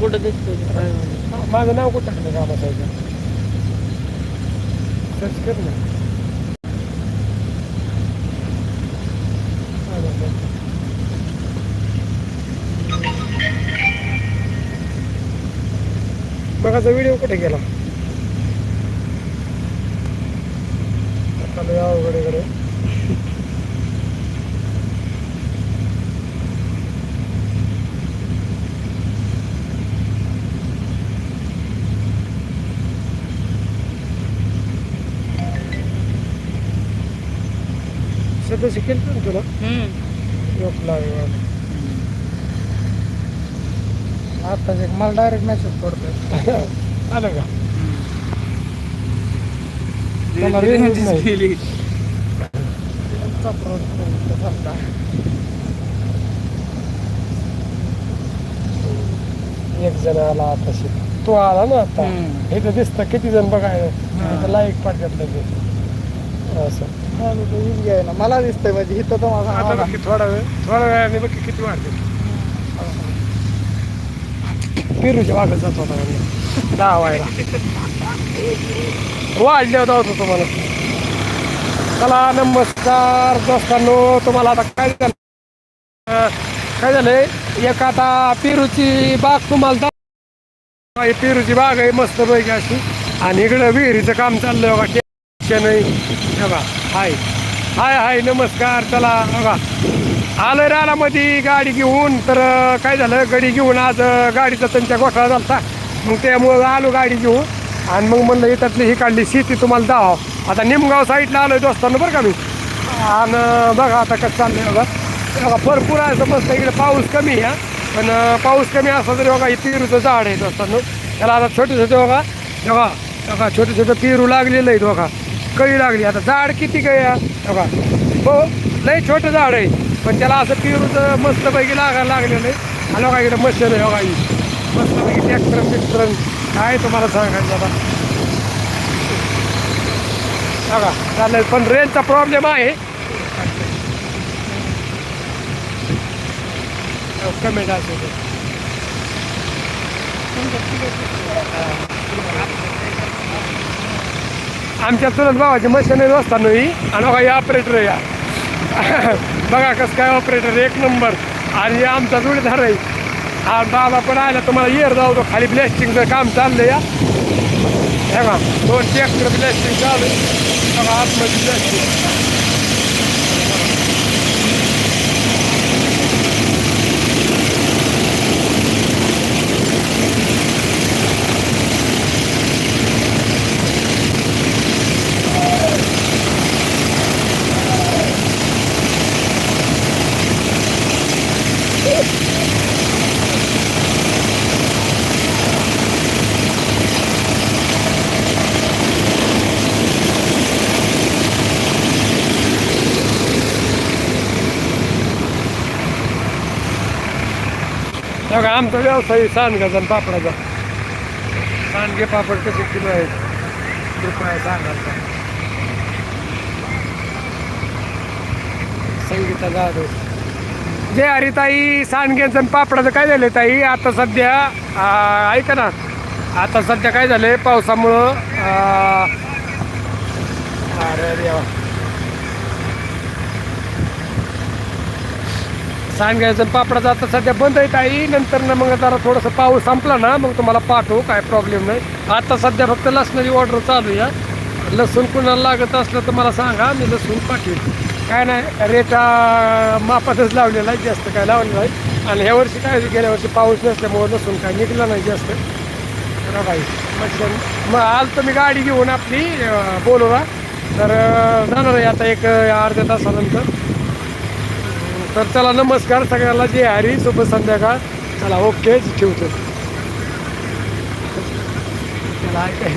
कुठं दिसतो माझं नाव कुठं टाकलं कामाचं आहे सर्च कर ना. बघाचा व्हिडिओ कुठे गेला? अवघड इकडे सदस्य केलं ना तुला. आता एक मला डायरेक्ट मेसेज पडतोय. आलं का? त्याला नाही. तुमचा. एक जण आला आताशी तो आला ना आता. हम्म. इथं दिसतं किती जण बघायला. लाईक लगेच. असं. मला दिसतंय म्हणजे इथं तर माझा आता आवाज थोडा वेळ थोड्या वेळाने किती वाढते पेरूच्या बागेत जात होता म्हणजे दहा वायला वाढले जात होतो तुम्हाला. चला नमस्कार दोस्तांनो. तुम्हाला आता काय झालं? अं, काय झालंय एक आता पेरूची बाग तुम्हाला ही पेरूची बाग आहे मस्त पैकी अशी. आणि इकडं विहिरीचं काम चाललंय बघा. टेन्शन नाही हे बघा हाय. हाय हाय नमस्कार चला बघा. आलं आलोय रानामध्ये गाडी घेऊन तर काय झालं गडी घेऊन आज गाडीचा त्यांच्या घोटाळा झाला मग त्यामुळं आलो गाडी घेऊन. आणि मग म्हणलं इथली ही काढली शेती तुम्हाला दाव. आता निमगाव साईडला आलोय दोस्तांना बरं का मी? आणि बघा आता कसं चाललंय बघा. बघा भरपूर आहे असं मस्त इकडे पाऊस कमी आहे. पण पाऊस कमी असला तरी बघा हे पेरूचं झाड आहे दोस्तांनो. त्याला आता छोटे छोटे बघा. बघा बघा छोटे छोटे पेरू लागलेलं आहे बघा. कळी लागली. आता झाड किती कळी बघा. हो लई छोटं झाड आहे. पण त्याला असं पेरूचं मस्तपैकी लागायला लागलेलं आहे. आणि बघा इकडे मशीन आहे बघा ही हो मस्तपैकी ट्रॅक्टर बिक्टर काय तुम्हाला सांगायचं आता? बघा चालेल पण रेंजचा प्रॉब्लेम आहे. कमेंट असेल आमच्या चुलत भावाची मशीन असताना ही आणि बघा या ऑपरेटर या. बघा कसं काय ऑपरेटर एक नंबर आणि आमचा जोडीदार आहे. हा बाबा पण आला तुम्हाला येर जाऊ तो खाली ब्लॅस्टिंगचं काम चाललं या. हे बघा दोन ट्रॅक्टर ब्लॅस्टिंग चालू आहे. बघा आतमध्ये ब्लॅस्टिंग बघा आमचा व्यवसाय सांडगाचा आणि पापडाचा. सांडगे पापड कसे किलो आहेत? रुपये सांगायचा संगीता जाधव. जे अरे ताई सांडग्याचं आणि पापडाचं काय झालं ताई? आता सध्या ऐका ना. आता सध्या काय झालं पावसामुळं अरे अरे देवा. सांगायचं पापडाचं आता सध्या बंद आहे ताई. नंतर ना मग जरा थोडंसं पाऊस संपला ना मग तुम्हाला पाठवू काय प्रॉब्लेम नाही. आता सध्या फक्त लसणाची ऑर्डर चालू आहे. लसूण कुणाला लागत असलं तर मला सांगा मी लसूण पाठवेन. काय नाही रेट मापातच लावलेला आहे जास्त काय लावलेलं नाही. आणि ह्या वर्षी काय गेल्या वर्षी पाऊस नसल्यामुळे लसूण काय निघला नाही जास्त. तर बाई म्हणजे मग आज तुम्ही गाडी घेऊन आपली अं, बोलवा तर जाणार आहे आता एक अर्ध्या तासानंतर. तर चला नमस्कार सगळ्यांना. जे हरी. सोबत संध्याकाळ. चला ओके. ठेवतो. चला काय